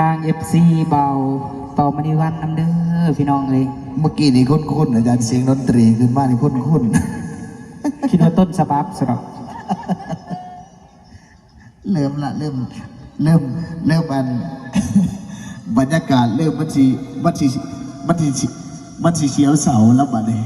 ทาง FC เบาต่อมาดีวันน้ำเด้อพี่น้องเลย เมื่อกี้นี่คุ้นๆอาจารย์เสียงดนตรีขึ้นมานี่คุ้นคิดว่าต้นฉบับสำหรับๆ เริ่มละเริ่มเริ่มเริ่มมัน บรรยากาศเริ่มมันสีมันสีมันสีมันสีเขียวเสาแล้วบัดนี้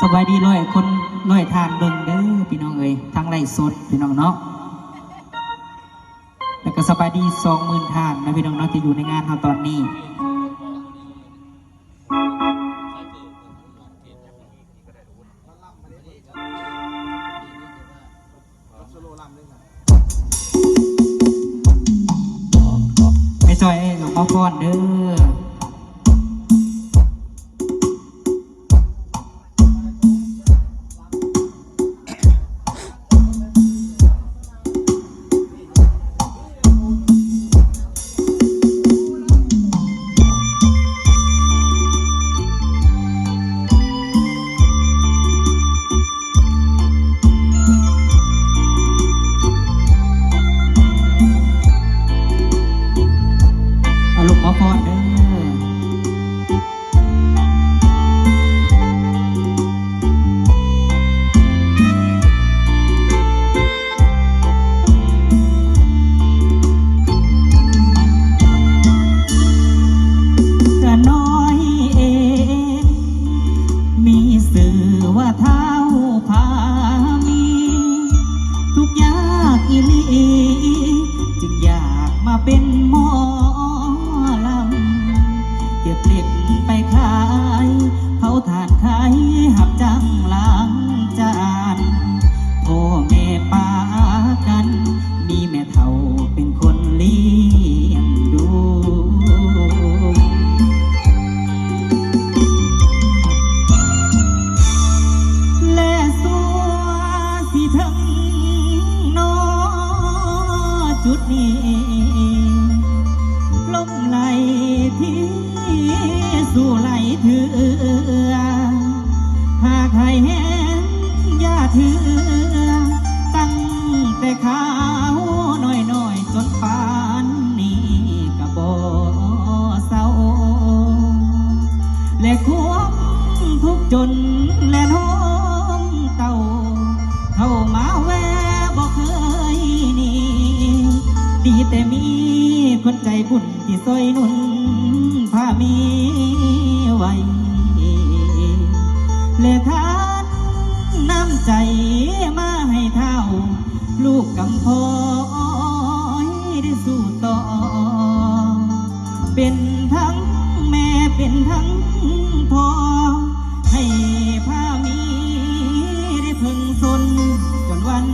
สบายดีร้อยคนร้อยทานเบิ่งเด้อพี่น้องเอ้ยทางไร่สดพี่น้องเนาะ บายดีสองหมื่นท่านนะพี่น้องเนาะที่อยู่ในงานเราตอนนี้ไม่จอยหลวงพ่อพรเด้อ ย่าเถือตั้งแต่ขาวน้อยน้อยๆจนปานนี้ก็บ่เศร้าและควงทุกจนและน้องเต่าเข้ามาแวะบอกเคยนี่ดีแต่มีคนใจบุญที่ซอยนุ่นพามีไว้และทา น้ำใจมาให้เท่า ลูกกำพอยได้สู่ต่อ เป็นทั้งแม่เป็นทั้งพ่อ ให้พามีได้พึงสนจนวัน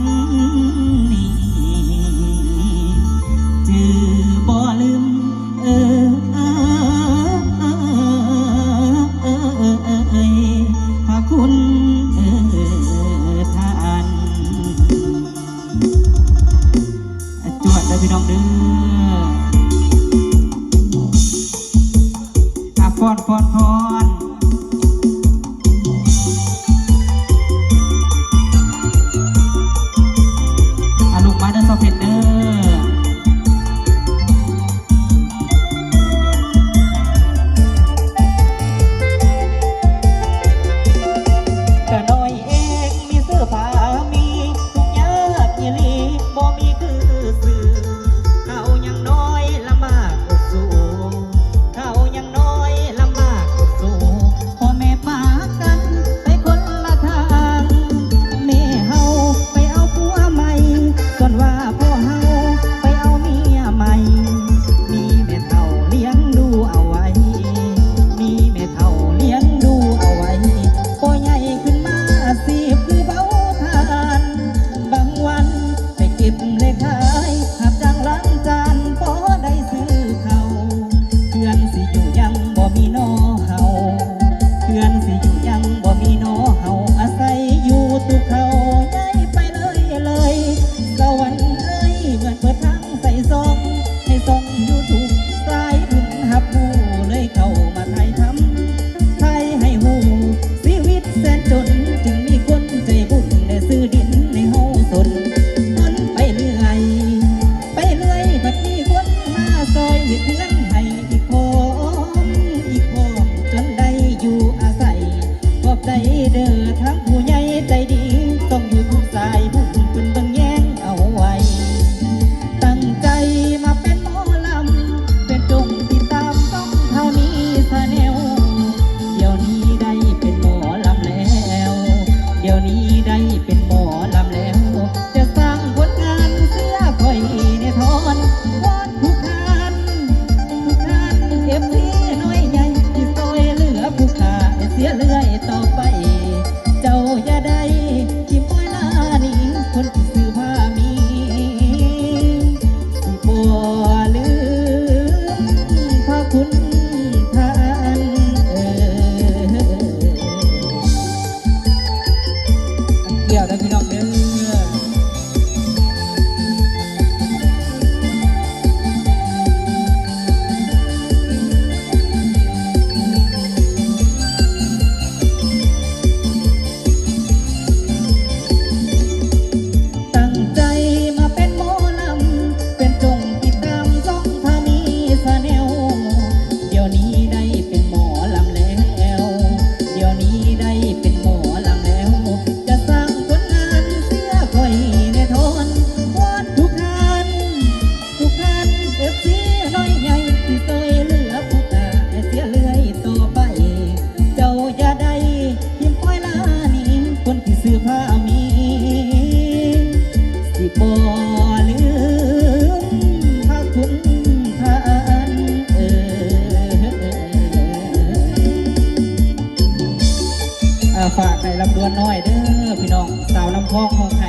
อ่าฝ